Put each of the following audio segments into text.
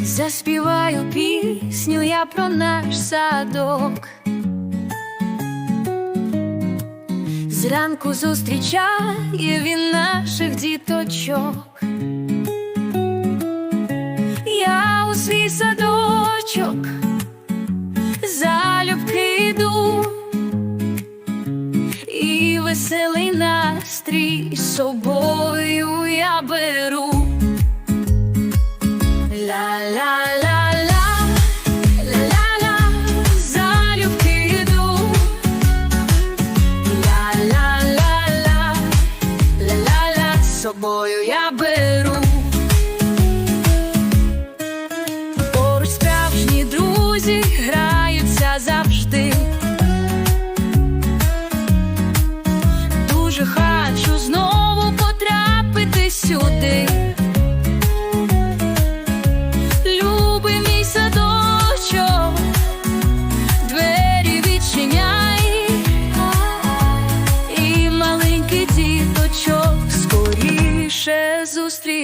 Заспіваю пісню я про наш садок. Зранку зустрічає він наших діточок. Я у свій садочок залюбки йду, і веселий настрій собою я беру. Ла-ла-ла-ла, ла-ла-ла, з собою я беру.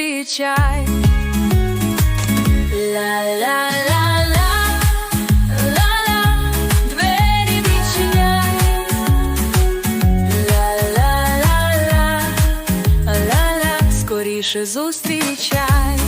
зустрічай. Ла-ла-ла-ла, ла-ла, двері відчиняй. Ла-ла-ла-ла, скоріше зустрічай.